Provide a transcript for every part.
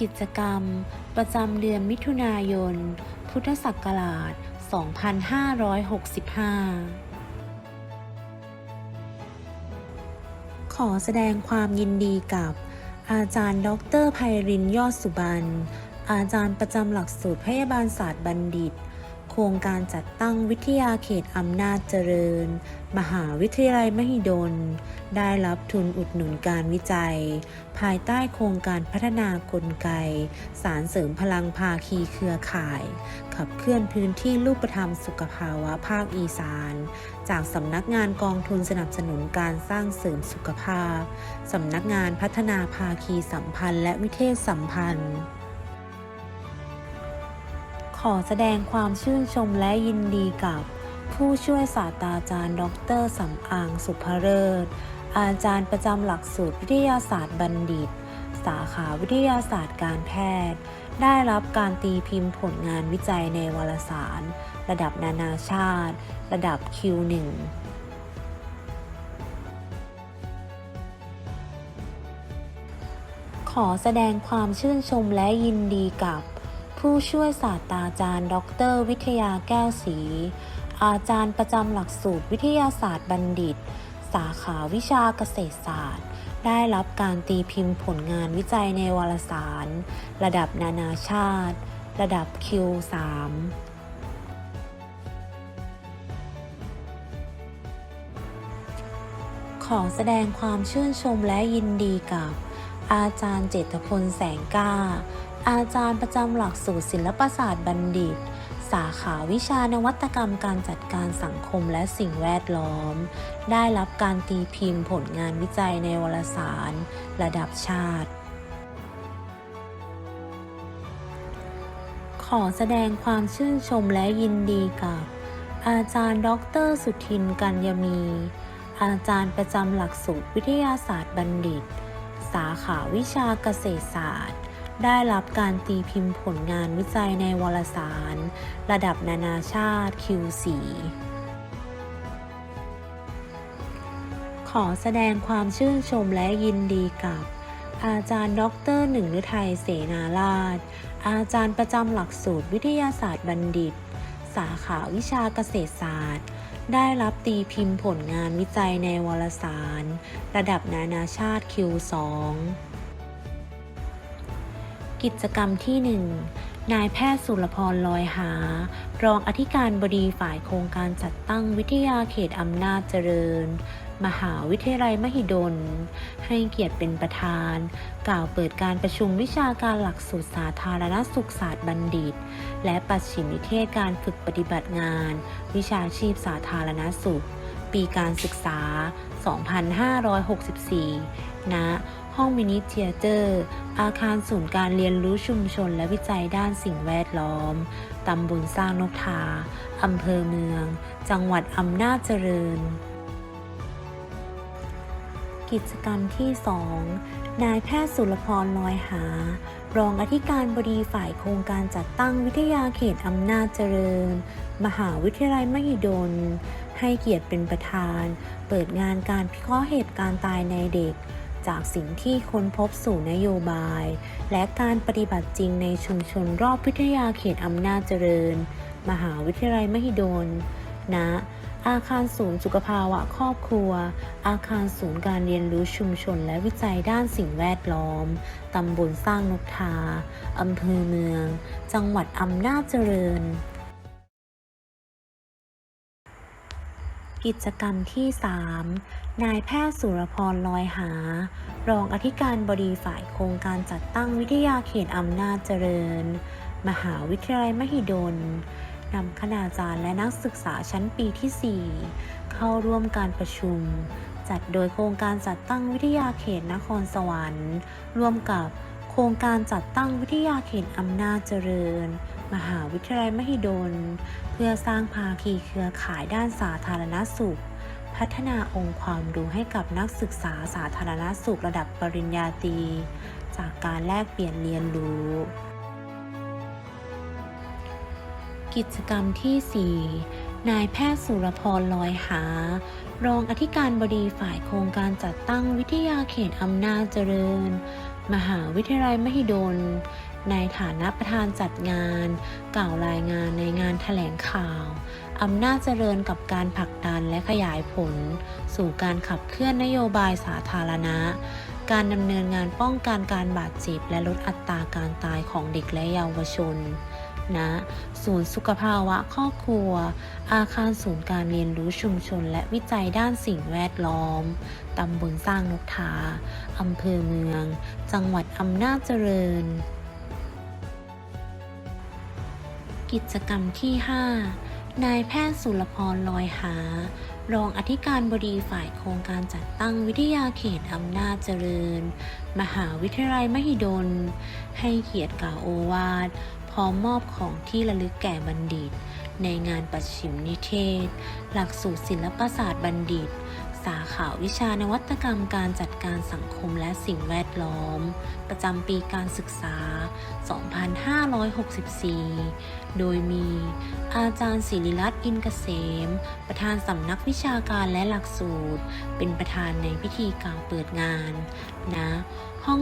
กิจกรรม ประจำเดือนมิถุนายน พุทธศักราช 2565 ขอแสดงความยินดีกับ อาจารย์ ดรไพรินทร์ยอดสุบรรณอาจารย์ประจำหลักสูตรพยาบาลศาสตร์บัณฑิต ครงการจัดตั้งวิทยาเขตอำนาจเจริญ มหาวิทยาลัยมหิดล ได้รับทุนอุดหนุนการวิจัย ภายใต้โครงการพัฒนากลไก สารเสริมพลังภาคีเครือข่าย ขับเคลื่อนพื้นที่รูปธรรมสุขภาวะภาคอีสาน จากสำนักงานกองทุนสนับสนุนการสร้างเสริมสุขภาพ สำนักงานพัฒนาภาคีสัมพันธ์และวิเทศสัมพันธ์ อแสดงความชื่นชมและยินดีกับ ผู้ช่วยศาสตราจารย์ ดรสำอางสุภเริศ อาจารย์ประจำหลักสูตรวิทยาศาสตร์บัณฑิต สาขาวิทยาศาสตร์การแพทย์ ได้รับการตีพิมพ์ผลงานวิจัยในวารสาร ระดับนานาชาติ ระดับ Q1 ขอแสดงความชื่นชมและยินดีกับ ผู้ช่วยศาสตราจารย์ ดร วิทยาแก้วศรีอาจารย์ประจำหลักสูตรวิทยาศาสตร์บัณฑิต สาขาวิชาเกษตรศาสตร์ ได้รับการตีพิมพ์ผลงานวิจัยในวารสาร ระดับนานาชาติ ระดับ Q3 ขอแสดงความชื่นชมและยินดีกับ อาจารย์เจตพลแสงก้า อาจารย์ประจำหลักสูตรศิลปศาสตร์บัณฑิต สาขาวิชานวัตกรรมการจัดการสังคมและสิ่งแวดล้อม ได้รับการตีพิมพ์ผลงานวิจัยในวารสาร ระดับชาติ ขอแสดงความชื่นชมและยินดีกับ อาจารย์ดร สุทินกัญญมี อาจารย์ประจำหลักสูตรวิทยาศาสตร์บัณฑิต สาขาวิชาเกษตรศาสตร์ ได้รับการตีพิมพ์ผลงานวิจัยในวารสาร ระดับนานาชาติ Q4 ขอแสดงความชื่นชมและยินดีกับ อาจารย์ ดรหนึ่งฤทัยเสนาราช อาจารย์ประจำหลักสูตรวิทยาศาสตร์บัณฑิต สาขาวิชาเกษตรศาสตร์ ได้รับตีพิมพ์ผลงานวิจัยในวารสาร ระดับนานาชาติ Q2 กิจกรรมที่ 1 นายแพทย์สุรพรลอยหา รองอธิการบดีฝ่ายโครงการจัดตั้งวิทยาเขตอำนาจเจริญ มหาวิทยาลัยมหิดล ให้เกียรติเป็นประธาน กล่าวเปิดการประชุมวิชาการหลักสูตรสาธารณสุขศาสตร์บัณฑิต และปัจฉิมนิเทศการฝึกปฏิบัติงาน วิชาชีพสาธารณสุข ปีการศึกษา 2564 ณ ห้องมินิเทียเตอร์ อาคารศูนย์การเรียนรู้ชุมชนและวิจัยด้านสิ่งแวดล้อม ตำบลสร้างนกทา อำเภอเมือง จังหวัดอำนาจเจริญ กิจกรรมที่ 2 นายแพทย์สุรพรลอยหา รองอธิการบดีฝ่ายโครงการจัดตั้งวิทยาเขตอำนาจเจริญ มหาวิทยาลัยมหิดล ให้เกียรติเป็นประธาน เปิดงานการพิเคราะห์เหตุการณ์ตายในเด็ก จากสิ่งที่ค้นพบสู่นโยบาย และการปฏิบัติจริงในชุมชนรอบวิทยาเขตอำนาจเจริญ มหาวิทยาลัยมหิดลณอาคารศูนย์สุขภาวะครอบครัว อาคารศูนย์การเรียนรู้ชุมชนและวิจัยด้านสิ่งแวดล้อม ตำบลสร้างนกทา อำเภอเมือง จังหวัดอำนาจเจริญ กิจกรรมที่ 3 นายแพทย์สุรพรลอยหา รองอธิการบดีฝ่ายโครงการจัดตั้งวิทยาเขตอำนาจเจริญ มหาวิทยาลัยมหิดลนำคณาจารย์และนักศึกษาชั้นปีที่ 4 เข้าร่วมการประชุม จัดโดยโครงการจัดตั้งวิทยาเขตนครสวรรค์ ร่วมกับโครงการจัดตั้งวิทยาเขตอำนาจเจริญ มหาวิทยาลัยมหิดล เพื่อสร้างภาคีเครือข่ายด้านสาธารณสุข พัฒนาองค์ความรู้ให้กับนักศึกษาสาธารณสุขระดับปริญญาตรีจากการแลกเปลี่ยนเรียนรู้ กิจกรรมที่ 4 นายแพทย์สุรพรลอยหา รองอธิการบดีฝ่ายโครงการจัดตั้งวิทยาเขตอำนาจเจริญ มหาวิทยาลัยมหิดล ในฐานะประธานจัดงาน กล่าวรายงานในงานแถลงข่าวอำนาจเจริญกับการผลักดันและขยายผล สู่การขับเคลื่อนนโยบายสาธารณะ การดำเนินงานป้องกันการบาดเจ็บและลดอัตราการตายของเด็กและเยาวชนณศูนย์สุขภาวะครอบครัว อาคารศูนย์การเรียนรู้ชุมชน และวิจัยด้านสิ่งแวดล้อม ตำบลสร้างนกทา อำเภอเมือง จังหวัดอำนาจเจริญ กิจกรรมที่ 5 นายแพทย์สุรพรลอยหา รองอธิการบดีฝ่ายโครงการจัดตั้งวิทยาเขตอำนาจเจริญ มหาวิทยาลัยมหิดล ให้เกียรติกล่าวโอวาทพร้อมมอบของที่ระลึกแก่บัณฑิต ในงานประชิมนิเทศ หลักสูตรศิลปศาสตร์บัณฑิต สาขาวิชานวัตกรรมการจัดการสังคมและสิ่งแวดล้อม ประจำปีการศึกษา 2564 โดยมีอาจารย์ศิริรัตน์อินเกษม ประธานสำนักวิชาการและหลักสูตร เป็นประธานในพิธีกล่าวเปิดงานณห้อง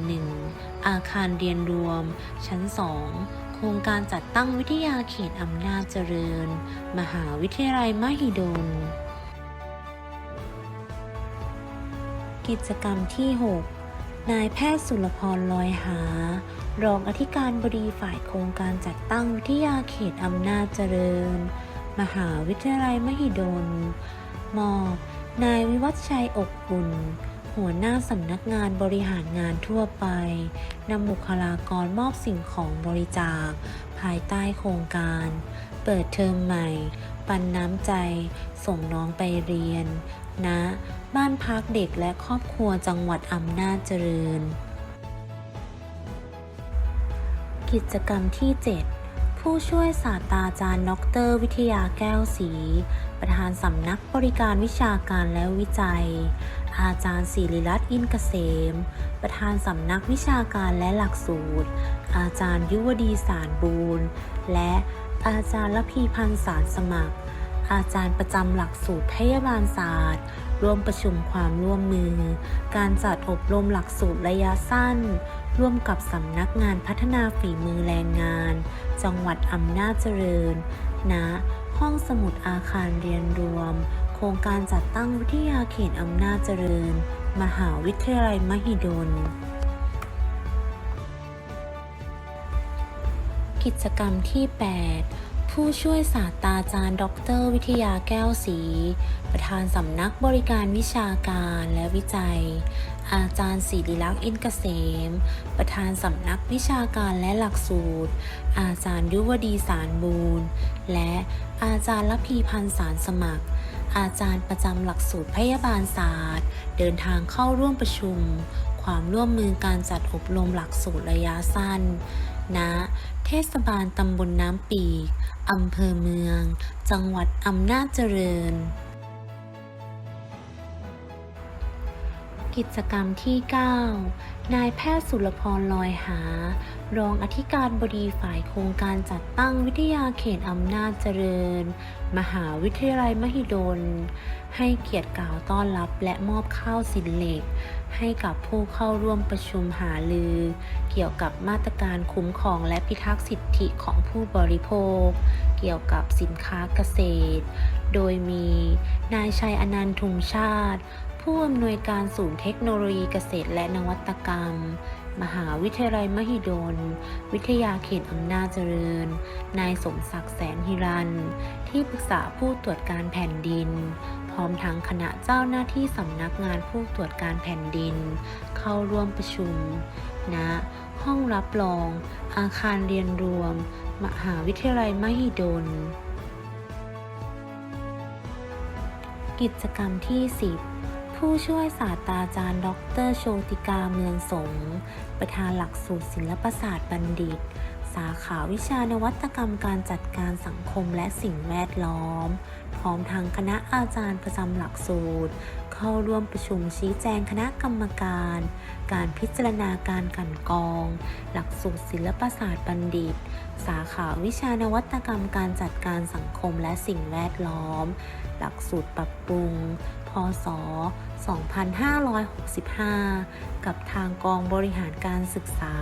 2211 อาคารเรียนรวม ชั้น2โครงการจัดตั้งวิทยาเขตอำนาจเจริญ มหาวิทยาลัยมหิดล กิจกรรมที่ 6 นายแพทย์สุรพรลอยหา รองอธิการบดีฝ่ายโครงการจัดตั้งวิทยาเขตอำนาจเจริญ มหาวิทยาลัยมหิดลมอบนายวิวัฒชัยอบอุ่นหัวหน้าสำนักงานบริหารงานทั่วไปนำบุคลากรมอบสิ่งของบริจาค ภายใต้โครงการ เปิดเทอมใหม่ ปันน้ำใจ ส่งน้องไปเรียนณบ้านพักเด็กและครอบครัวจังหวัดอำนาจเจริญ กิจกรรมที่ 7 ผู้ช่วยศาสตราจารย์ดร วิทยาแก้วศรีประธานสำนักบริการวิชาการและวิจัย อาจารย์ศิริรัตน์อินเกษม ประธานสำนักวิชาการและหลักสูตร อาจารย์ยุวดีสารบูรณ์และอาจารย์ละพีพันธ์สารสมัคร อาจารย์ประจำหลักสูตรพยาบาลศาสตร์ ร่วมประชุมความร่วมมือ การจัดอบรมหลักสูตรระยะสั้น ร่วมกับสำนักงานพัฒนาฝีมือแรงงาน จังหวัดอำนาจเจริญณห้องสมุดอาคารเรียนรวม โครงการจัดตั้งวิทยาเขตอำนาจเจริญ มหาวิทยาลัยมหิดลกิจกรรมที่ 8 ผู้ช่วยศาสตราจารย์ ดร วิทยาแก้วศรีประธานสำนักบริการวิชาการและวิจัย อาจารย์ศิริลักษณ์อินเกษม ประธานสำนักวิชาการและหลักสูตร อาจารย์ยุวดีสารบูรณ์ และอาจารย์ลพีพันธ์สารสมัคร อาจารย์ประจำหลักสูตรพยาบาลศาสตร์ เดินทางเข้าร่วมประชุม ความร่วมมือการจัดอบรมหลักสูตรระยะสั้นณ เทศบาลตำบลน้ำปีก อำเภอเมือง จังหวัดอำนาจเจริญ กิจกรรมที่ 9 นายแพทย์สุรพรลอยหา รองอธิการบดีฝ่ายโครงการจัดตั้งวิทยาเขตอำนาจเจริญ มหาวิทยาลัยมหิดล ให้เกียรติกล่าวต้อนรับและมอบข้าวสินเหล็ก ให้กับผู้เข้าร่วมประชุมหาลือ เกี่ยวกับมาตรการคุ้มครองและพิทักษ์สิทธิของผู้บริโภค เกี่ยวกับสินค้าเกษตร โดยมีนายชัยอนันต์ทุมชาติ ผู้อำนวยการศูนย์เทคโนโลยีเกษตรและนวัตกรรม มหาวิทยาลัยมหิดล วิทยาเขตอำนาจเจริญ นายสมศักดิ์แสนหิรัน ที่ปรึกษาผู้ตรวจการแผ่นดิน พร้อมทั้งคณะเจ้าหน้าที่สำนักงานผู้ตรวจการแผ่นดิน เข้าร่วมประชุมณห้องรับรอง อาคารเรียนรวม มหาวิทยาลัยมหิดล กิจกรรมที่ 10 ผู้ช่วยศาสตราจารย์ ดรโชติกาเมืองสงฆ์ประธานหลักสูตรศิลปศาสตร์บัณฑิต สาขาวิชานวัตกรรมการจัดการสังคมและสิ่งแวดล้อม พร้อมทางคณะอาจารย์ประจำหลักสูตร เข้าร่วมประชุมชี้แจงคณะกรรมการ การพิจารณาการกันกอง หลักสูตรศิลปศาสตร์บัณฑิต สาขาวิชานวัตกรรมการจัดการสังคมและสิ่งแวดล้อม หลักสูตรปรับปรุง พศ 2565 กับทางกองบริหารการศึกษา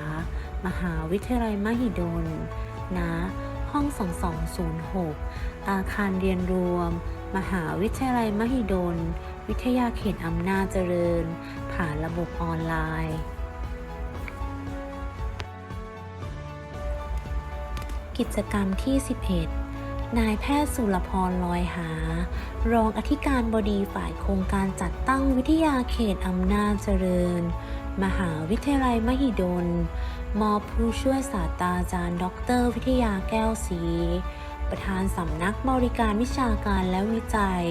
มหาวิทยาลัยมหิดลณห้อง 2206 อาคารเรียนรวม มหาวิทยาลัยมหิดล วิทยาเขตอำนาจเจริญ ผ่านระบบออนไลน์ กิจกรรมที่ 11 นายแพทย์สุรพรลอยหา รองอธิการบดีฝ่ายโครงการจัดตั้งวิทยาเขตอำนาจเจริญ มหาวิทยาลัยมหิดล มอบผู้ช่วยศาสตราจารย์ ดร วิทยาแก้วศรีประธานสำนักบริการวิชาการและวิจัย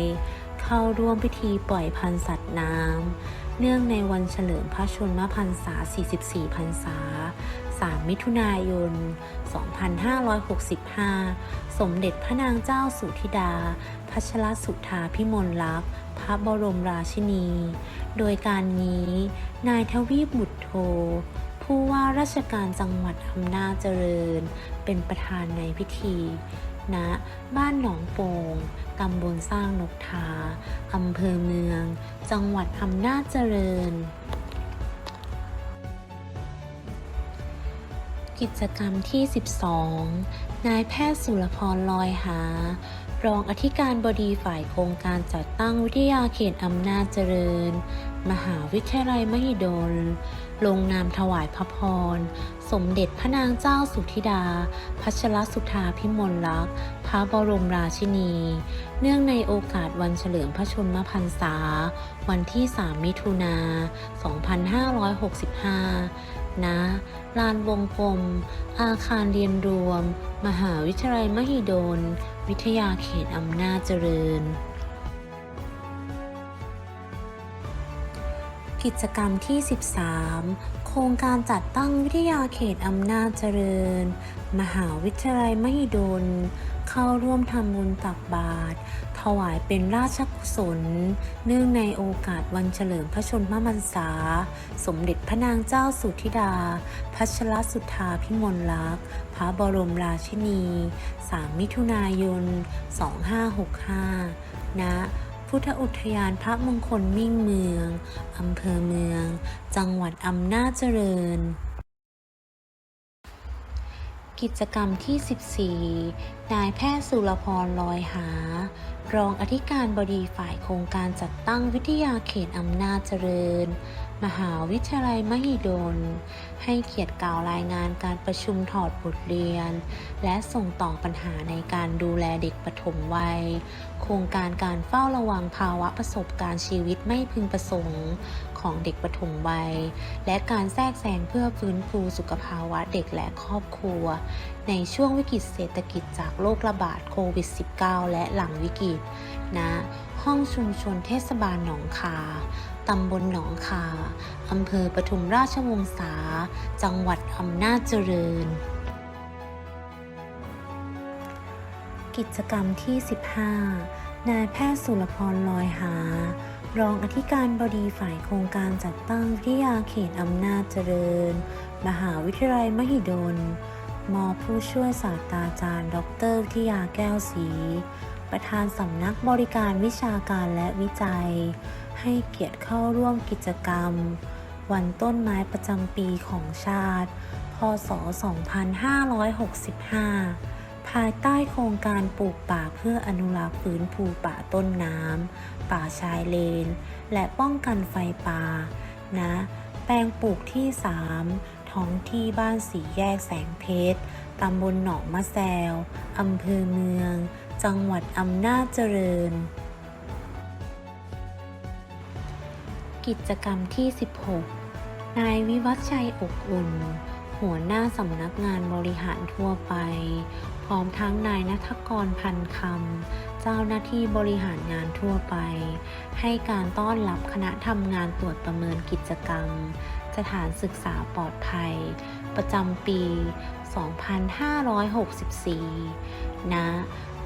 เข้าร่วมพิธีปล่อยพันธุ์สัตว์น้ำเนื่องในวันเฉลิมพระชนมพรรษา 44 พรรษา 3 มิถุนายน 2565 สมเด็จพระนางเจ้าสุธิดา พัชรสุธาพิมลลักษณ์ พระบรมราชินี โดยการนี้ นายทวีปบุตรโท ผู้ว่าราชการจังหวัดอำนาจเจริญ เป็นประธานในพิธีณบ้านหนองโป่งตำบลสร้างนกทา อำเภอเมือง จังหวัดอำนาจเจริญ กิจกรรมที่ 12 นายแพทย์สุรพรลอยหา รองอธิการบดีฝ่ายโครงการจัดตั้งวิทยาเขตอำนาจเจริญ มหาวิทยาลัยมหิดล ลงนามถวายพระพร สมเด็จพระนางเจ้าสุธิดา พัชรสุธาพิมลลักษณ์ พระบรมราชินี เนื่องในโอกาสวันเฉลิมพระชนมพรรษา วันที่ 3 มิถุนา 2565 ณ ลานวงกลม อาคารเรียนรวม มหาวิทยาลัยมหิดล วิทยาเขตอำนาจเจริญกิจกรรมที่ 13 โครงการจัดตั้งวิทยาเขตอำนาจเจริญ มหาวิทยาลัยมหิดล เข้าร่วมทำบุญตักบาตรถวายเป็นราชกุศล เนื่องในโอกาสวันเฉลิมพระชนมพรรษา สมเด็จพระนางเจ้าสุธิดา พัชรสุธาพิมลลักษณ์ พระบรมราชินี 3 มิถุนายน 2565ณพุทธอุทยานพระมงคลมิ่งเมือง อำเภอเมือง จังหวัดอำนาจเจริญ กิจกรรมที่ 14 นายแพทย์สุรพรลอยหา รองอธิการบดีฝ่ายโครงการจัดตั้งวิทยาเขตอำนาจเจริญ มหาวิทยาลัยมหิดล ให้เกียรติกล่าวรายงานการประชุมถอดบทเรียน และส่งต่อปัญหาในการดูแลเด็กปฐมวัย โครงการการเฝ้าระวังภาวะประสบการณ์ชีวิตไม่พึงประสงค์ ของเด็กปฐมวัย และการแทรกแซงเพื่อฟื้นฟูสุขภาวะเด็กและครอบครัว ในช่วงวิกฤตเศรษฐกิจจากโรคระบาดโควิด -19 และหลังวิกฤตณนะห้องชุมชนเทศบาลหนองคาตำบลหนองคาอำเภอปทุมราชวงศา จังหวัดอำนาจเจริญ กิจกรรมที่ 15 นายแพทย์สุรพรลอยหา รองอธิการบดีฝ่ายโครงการจัดตั้งวิทยาเขตอำนาจเจริญ มหาวิทยาลัยมหิดลมอผู้ช่วยศาสตราจารย์ ดรวิทยาแก้วศรีประธานสำนักบริการวิชาการและวิจัย ให้เกียรติเข้าร่วมกิจกรรม วันต้นไม้ประจำปีของชาติ พศ 2565 ภายใต้โครงการปลูกป่าเพื่ออนุรักษ์ฟื้นฟูป่าต้นน้ำ ป่าชายเลน และป้องกันไฟป่าณแปลงปลูกที่ 3 ท้องที่บ้านสีแยกแสงเพชร ตำบลหนองมะแซว อำเภอเมือง จังหวัดอำนาจเจริญ กิจกรรมที่ 16 นายวิวัฒชัยอบอุ่นหัวหน้าสำนักงานบริหารทั่วไป พร้อมทั้งนายนัทกรพันคำ เจ้าหน้าที่บริหารงานทั่วไป ให้การต้อนรับคณะทำงานตรวจประเมินกิจกรรม สถานศึกษาปลอดภัย ประจำปี 2564 ณ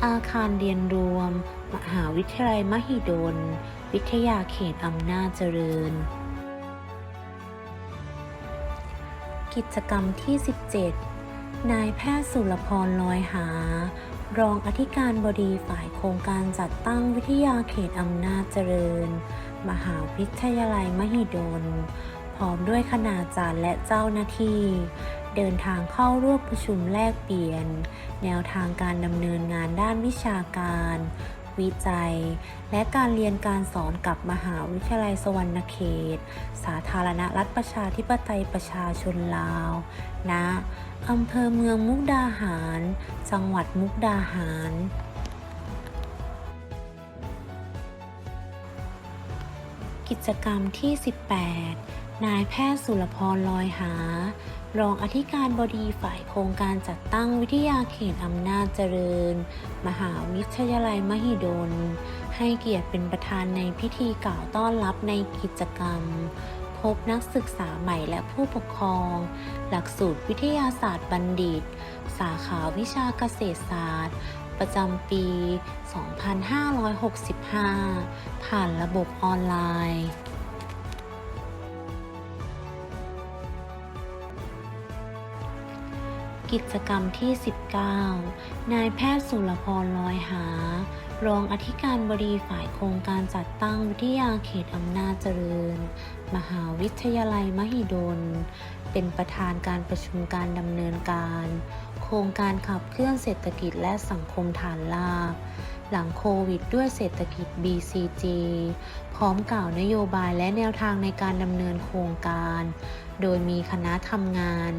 อาคารเรียนรวม มหาวิทยาลัยมหิดล วิทยาเขตอำนาจเจริญ กิจกรรมที่ 17 นายแพทย์สุรพรลอยหา รองอธิการบดีฝ่ายโครงการจัดตั้งวิทยาเขตอำนาจเจริญ มหาวิทยาลัยมหิดล พร้อมด้วยคณาจารย์และเจ้าหน้าที่ เดินทางเข้าร่วมประชุมแลกเปลี่ยน แนวทางการดำเนินงานด้านวิชาการ วิจัย และการเรียนการสอนกับมหาวิทยาลัยสวรรณเขต สาธารณรัฐประชาธิปไตยประชาชนลาวณอำเภอเมืองมุกดาหาร จังหวัดมุกดาหารกิจกรรมที่ 18 นายแพทย์สุรพรลอยหา รองอธิการบดีฝ่ายโครงการจัดตั้งวิทยาเขตอำนาจเจริญ มหาวิทยาลัยมหิดล ให้เกียรติเป็นประธานในพิธีกล่าวต้อนรับในกิจกรรม พบนักศึกษาใหม่และผู้ปกครอง หลักสูตรวิทยาศาสตร์บัณฑิต สาขาวิชาเกษตรศาสตร์ ประจำปี 2565 ผ่านระบบออนไลน์ กิจกรรมที่ 19 นายแพทย์สุรพรลอยหา รองอธิการบดีฝ่ายโครงการจัดตั้งวิทยาเขตอำนาจเจริญ มหาวิทยาลัยมหิดล เป็นประธานการประชุมการดำเนินการ โครงการขับเคลื่อนเศรษฐกิจและสังคมฐานรากหลังโควิดด้วยเศรษฐกิจ BCG พร้อมกล่าวนโยบายและแนวทางในการดำเนินโครงการ โดยมีคณะทำงาน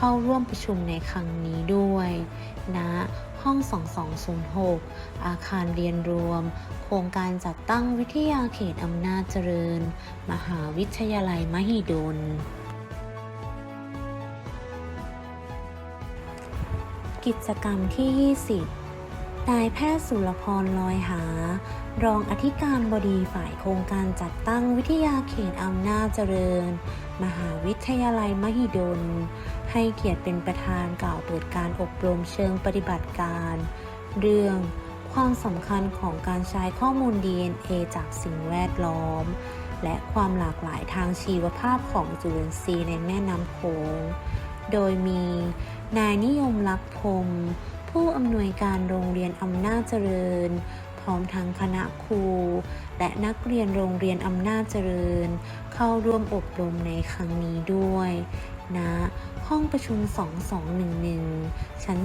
เข้าร่วมประชุมในครั้งนี้ด้วยณห้อง 2206 อาคารเรียนรวม โครงการจัดตั้งวิทยาเขตอำนาจเจริญ มหาวิทยาลัยมหิดล กิจกรรมที่ 20นายแพทย์สุรพรลอยหา รองอธิการบดีฝ่ายโครงการจัดตั้งวิทยาเขตอำนาจเจริญ มหาวิทยาลัยมหิดล ให้เกียรติเป็นประธานกล่าวเปิดการอบรมเชิงปฏิบัติการ เรื่องความสำคัญของการใช้ข้อมูล DNA จากสิ่งแวดล้อม และความหลากหลายทางชีวภาพของจุลินทรีย์ในแม่น้ำโขง โดยมีนายนิยมลักษณ์พรมผู้อำนวยการโรงเรียนอำนาจเจริญ ร้อมทั้งคณะครู และนักเรียนโรงเรียนอำนาจเจริญ เข้าร่วมอบรมในครั้งนี้ด้วยณห้องประชุม 2211 ชั้น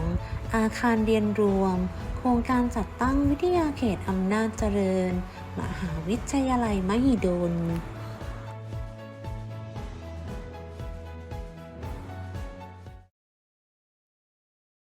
2 อาคารเรียนรวม โครงการจัดตั้งวิทยาเขตอำนาจเจริญ มหาวิทยาลัยมหิดล